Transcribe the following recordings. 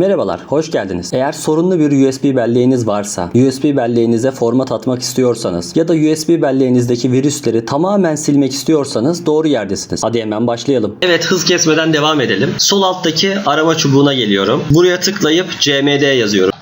Merhabalar, hoş geldiniz. Eğer sorunlu bir USB belleğiniz varsa, USB belleğinize format atmak istiyorsanız ya da USB belleğinizdeki virüsleri tamamen silmek istiyorsanız doğru yerdesiniz. Hadi hemen başlayalım. Evet, hız kesmeden devam edelim. Sol alttaki arama çubuğuna geliyorum. Buraya tıklayıp CMD yazıyorum.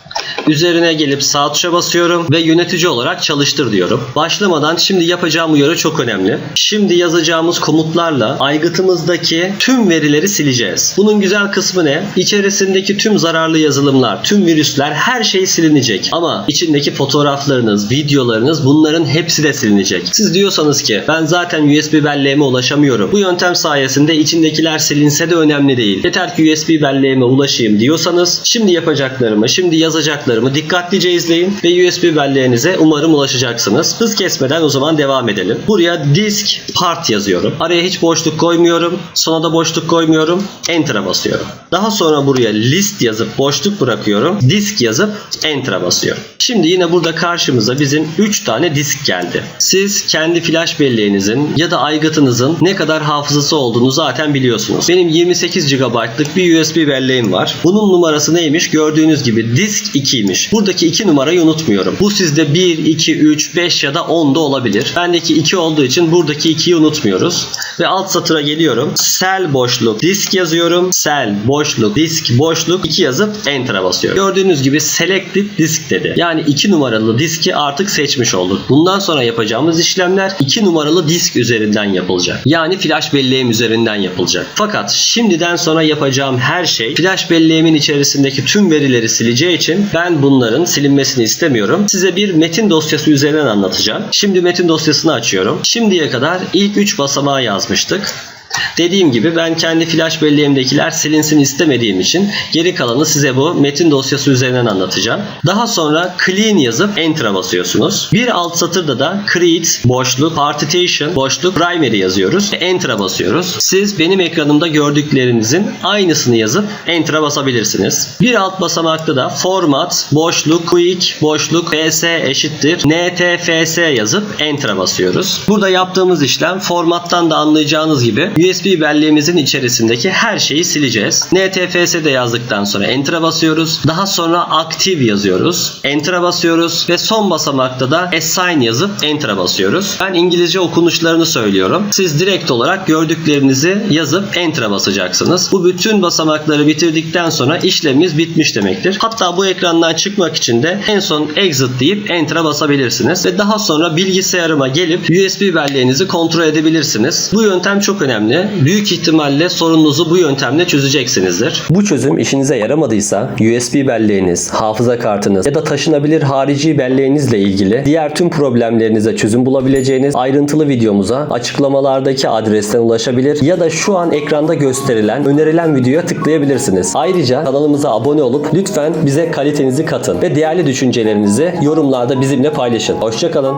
Üzerine gelip sağ tuşa basıyorum ve yönetici olarak çalıştır diyorum. Başlamadan şimdi yapacağım uyarı çok önemli. Şimdi yazacağımız komutlarla aygıtımızdaki tüm verileri sileceğiz. Bunun güzel kısmı ne? İçerisindeki tüm zararlı yazılımlar, tüm virüsler her şey silinecek. Ama içindeki fotoğraflarınız, videolarınız bunların hepsi de silinecek. Siz diyorsanız ki ben zaten USB belleğime ulaşamıyorum. Bu yöntem sayesinde içindekiler silinse de önemli değil. Yeter ki USB belleğime ulaşayım diyorsanız şimdi yapacaklarımı, şimdi yazacaklarımı dikkatlice izleyin ve USB belleğinize umarım ulaşacaksınız. Hız kesmeden o zaman devam edelim. Buraya disk part yazıyorum. Araya hiç boşluk koymuyorum. Sona da boşluk koymuyorum. Enter'a basıyorum. Daha sonra buraya list yazıp boşluk bırakıyorum. Disk yazıp Enter'a basıyorum. Şimdi yine burada karşımıza bizim 3 tane disk geldi. Siz kendi flash belleğinizin ya da aygıtınızın ne kadar hafızası olduğunu zaten biliyorsunuz. Benim 28 GB'lık bir USB belleğim var. Bunun numarası neymiş? Gördüğünüz gibi disk 2'ymiş. Buradaki 2 numarayı unutmuyorum. Bu sizde 1, 2, 3, 5 ya da 10 da olabilir. Bendeki 2 olduğu için buradaki 2'yi unutmuyoruz. Ve alt satıra geliyorum. Cell boşluk disk yazıyorum. Cell boşluk disk boşluk 2 yazıp enter'a basıyorum. Gördüğünüz gibi selected disk dedi. Yani 2 numaralı diski artık seçmiş olduk. Bundan sonra yapacağımız işlemler 2 numaralı disk üzerinden yapılacak. Yani flash belleğim üzerinden yapılacak. Fakat şimdiden sonra yapacağım her şey flash belleğimin içerisindeki tüm verileri sileceği için ben bunların silinmesini istemiyorum. Size bir metin dosyası üzerinden anlatacağım. Şimdi metin dosyasını açıyorum. Şimdiye kadar ilk 3 basamağı yazmıştık. Dediğim gibi ben kendi flash belleğimdekiler silinsin istemediğim için geri kalanı size bu metin dosyası üzerinden anlatacağım. Daha sonra clean yazıp enter'a basıyorsunuz. Bir alt satırda da create boşluk partition boşluk primary yazıyoruz. Enter'a basıyoruz. Siz benim ekranımda gördüklerinizin aynısını yazıp enter'a basabilirsiniz. Bir alt basamakta da format boşluk quick boşluk ps eşittir ntfs yazıp enter'a basıyoruz. Burada yaptığımız işlem formattan da anlayacağınız gibi USB belleğimizin içerisindeki her şeyi sileceğiz. NTFS'de yazdıktan sonra Enter'a basıyoruz. Daha sonra Active yazıyoruz. Enter'a basıyoruz ve son basamakta da Assign yazıp Enter'a basıyoruz. Ben İngilizce okunuşlarını söylüyorum. Siz direkt olarak gördüklerinizi yazıp Enter'a basacaksınız. Bu bütün basamakları bitirdikten sonra işlemimiz bitmiş demektir. Hatta bu ekrandan çıkmak için de en son Exit deyip Enter'a basabilirsiniz ve daha sonra bilgisayarıma gelip USB belleğinizi kontrol edebilirsiniz. Bu yöntem çok önemli. Büyük ihtimalle sorununuzu bu yöntemle çözeceksinizdir. Bu çözüm işinize yaramadıysa USB belleğiniz, hafıza kartınız ya da taşınabilir harici belleğinizle ilgili diğer tüm problemlerinize çözüm bulabileceğiniz ayrıntılı videomuza açıklamalardaki adresten ulaşabilir ya da şu an ekranda gösterilen önerilen videoya tıklayabilirsiniz. Ayrıca kanalımıza abone olup lütfen bize kalitenizi katın ve değerli düşüncelerinizi yorumlarda bizimle paylaşın. Hoşçakalın.